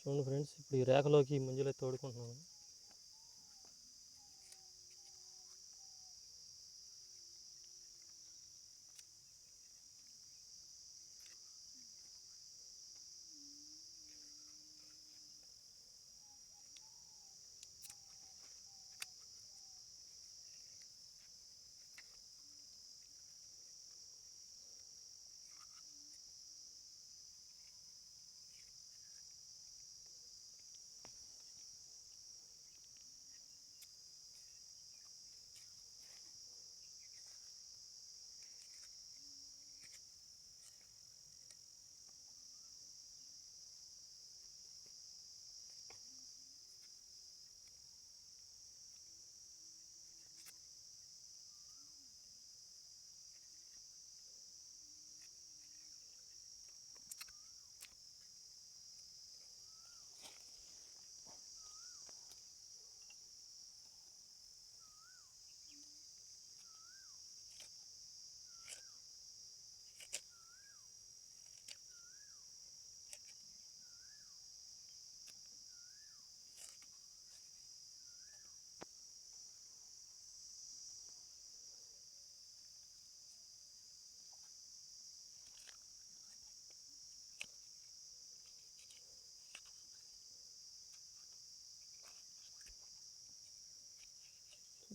చూడండి ఫ్రెండ్స్ ఇప్పుడు ఈ రేఖలోకి ఈ ముంజలే తోడుకుంటున్నాను.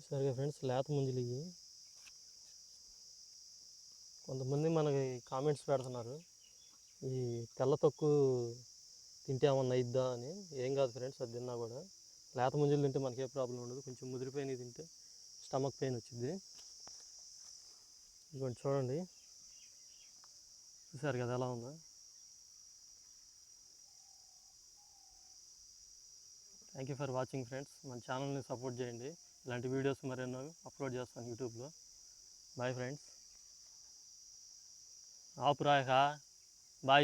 సరిగా ఫ్రెండ్స్ లేత ముంజలు ఇవి. కొంతమంది మనకి కామెంట్స్ పెడుతున్నారు ఈ తెల్ల తొక్కు తింటే ఏమన్నా అయిద్దా అని. ఏం కాదు ఫ్రెండ్స్ అది తిన్నా కూడా. లేత ముంజులు తింటే మనకి ఏ ప్రాబ్లం ఉండదు. కొంచెం ముదిరిపోయినవి తింటే స్టమక్ పెయిన్ వచ్చింది ఇదిగోండి చూడండి. చూసారు కదా ఎలా ఉందా. Thank you for watching friends మన ఛానల్ని సపోర్ట్ చేయండి. ఇలాంటి వీడియోస్ మరెన్నో అప్లోడ్ చేస్తాను యూట్యూబ్లో. Bye friends ఆపురాయక. బాయ్